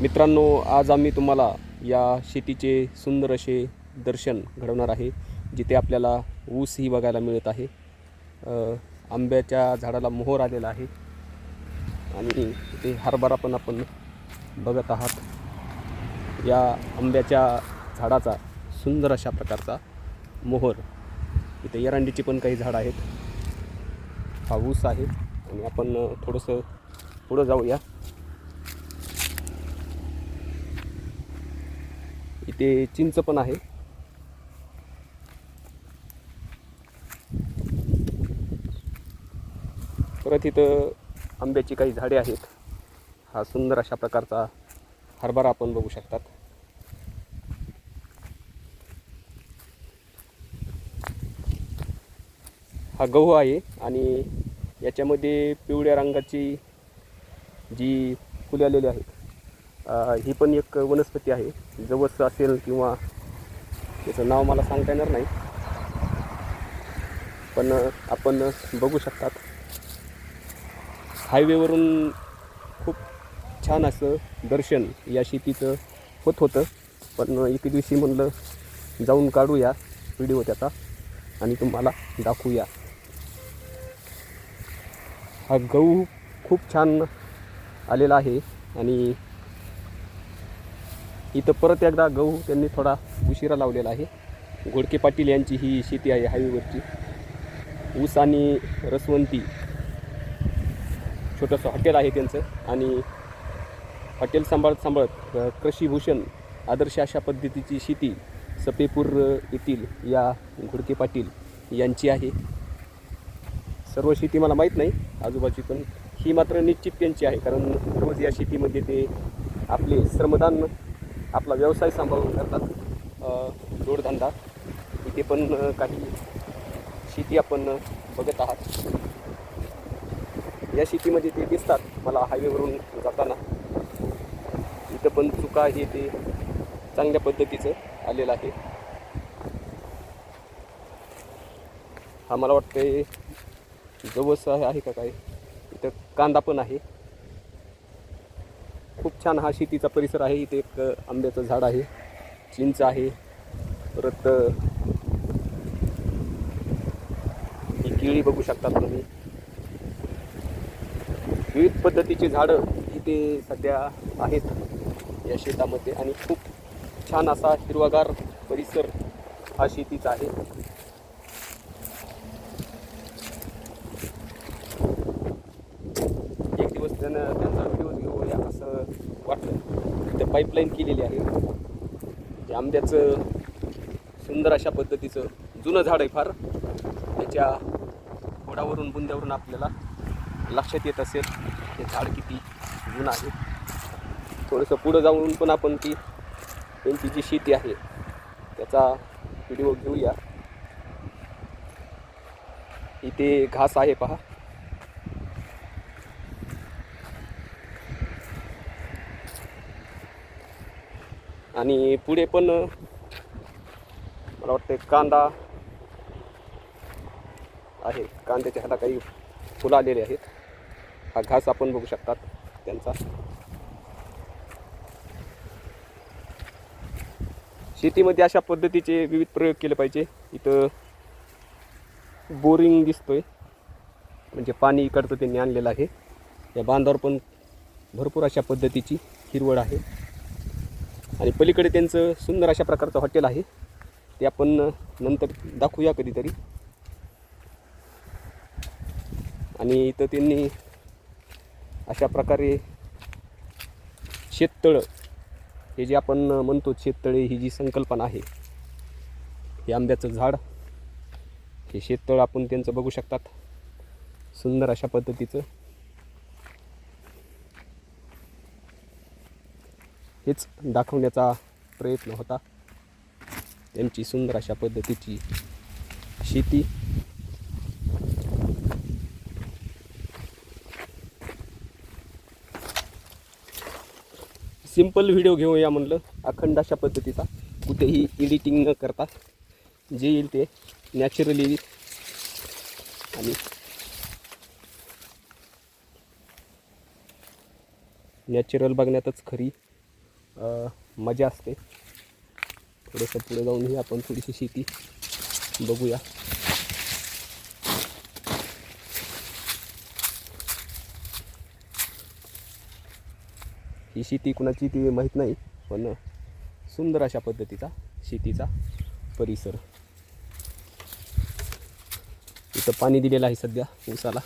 मित्रांनो आज आम्ही तुम्हाला या शेतीचे सुंदर असे दर्शन घडवणार आहे जिथे आपल्याला ऊसही बघायला मिळत आहे. आंब्याच्या झाडाला मोहर आलेला आहे आणि इथे हरभरा पण आपण बघत आहात. या आंब्याच्या झाडाचा सुंदर अशा प्रकारचा मोहर. इथे एरंडीची पण काही झाडं आहेत. हा ऊस आहे आणि आपण थोडंसं पुढं जाऊया. इथे चिंच पण आहे. परत इथं आंब्याची काही झाडे आहेत. हा सुंदर अशा प्रकारचा हरभरा आपण बघू शकतात. हा गहू आहे आणि याच्यामध्ये पिवळ्या रंगाची जी फुले आलेली आहेत. ही पण एक वनस्पती आहे. जवस असेल किंवा त्याचं नाव मला सांगता येणार नाही. पण आपण बघू शकतात. हायवेवरून खूप छान असं दर्शन या शेतीचं होत होतं. पण एके दिवशी म्हणलं जाऊन काढूया व्हिडिओ त्याचा आणि तुम्हाला दाखवूया. हा गहू खूप छान आलेला आहे आणि इथं परत एकदा गहू त्यांनी थोडा उशिरा लावलेला आहे. घोडके पाटील यांची ही शेती आहे हायवेवरची. ऊस आणि रसवंती छोटंसं हॉटेल आहे त्यांचं. आणि हॉटेल सांभाळत सांभाळत कृषीभूषण आदर्श अशा पद्धतीची शेती सपेपूर येथील या घोडके पाटील यांची आहे. सर्व शेती मला माहीत नाही आजूबाजू पण. ही मात्र निश्चित त्यांची आहे कारण रोज या शेतीमध्ये ते आपले श्रमदान आपला व्यवसाय सांभाळून करतात. जोडधंदा. इथे पण काही शेती आपण बघत आहात. या शेतीमध्ये ते दिसतात मला हायवेवरून जाताना. इथं पण चुका हे ते चांगल्या पद्धतीचं आलेलं आहे. हा मला वाटतं जवस आहे आहे का काय? इथं कांदा पण आहे. खूप छान हा शेतीचा परिसर आहे. इथे एक आंब्याचं झाड आहे. चिंच आहे. परत ही केळी बघू शकता तुम्ही. विविध पद्धतीची झाडं इथे सध्या आहेत या शेतामध्ये आणि खूप छान असा हिरवागार परिसर हा शेतीचा आहे एक दिवस त्यानं त्यांचा व्हिडिओ घेऊया असं वाटलं इथं पाईपलाईन केलेली आहे. ते आंब्याचं सुंदर अशा पद्धतीचं जुनं झाड आहे फार. त्याच्या खोडावरून बुंद्यावरून आपल्याला लक्षात येत असेल हे झाड किती जुनं आहे. थोडंसं पुढं जाऊन पण आपण ती त्यांची जी शेती आहे त्याचा व्हिडिओ घेऊया. इथे घास आहे पहा. आणि पुढे पण मला वाटतं कांदा आहे. कांद्याच्या ह्याला काही फुलं आलेली आहेत. हा घास आपण बघू शकतात त्यांचा. शेतीमध्ये अशा पद्धतीचे विविध प्रयोग केले पाहिजे. इथं बोरिंग दिसतोय. म्हणजे पाणी इकडचं त्यांनी आणलेलं आहे. या बांधावर पण भरपूर अशा पद्धतीची हिरवळ आहे. आणि पलीकडे त्यांचं सुंदर अशा प्रकारचं हॉटेल आहे. ते आपण नंतर दाखवूया कधीतरी. आणि इथं त्यांनी अशा प्रकारे शेततळं हे जे आपण म्हणतो शेततळे ही जी संकल्पना आहे हे आंब्याचं झाड हे शेततळ आपण त्यांचं बघू शकतात. सुंदर अशा पद्धतीचं. हेच दाखवण्याचा प्रयत्न होता. त्यांची सुंदर अशा पद्धतीची शेती. सिंपल व्हिडिओ घेऊया म्हणलं. अखंड अशा पद्धतीचा. कुठेही एडिटिंग न करता जे येईल ते नॅचरली आणि नॅचरल बघण्यातच खरी मजा असते. थोडंसं पुढे जाऊनही आपण थोडीशी शेती बघूया. ही शेती कुणाची ती माहीत नाही पण सुंदर अशा पद्धतीचा शेतीचा परिसर. इथं पाणी दिलेलं आहे सध्या ऊसाला.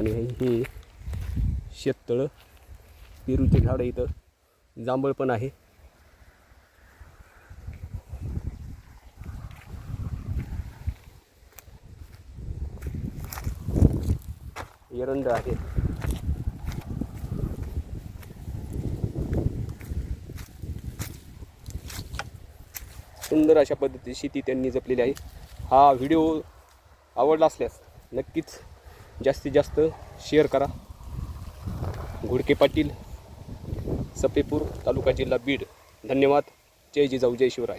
आणि हे शेततळं पेरूचे झाडं इथं जांभळ पण आहे. एरंड आहे. सुंदर अशा पद्धतीची शेती त्यांनी जपलेली आहे. हा व्हिडिओ आवडला असल्यास नक्कीच जास्तीत जास्त शेअर करा. घोडके पाटील सपेपूर तालुका जिल्हा बीड. धन्यवाद. जय जिजाऊ जय शिवराय.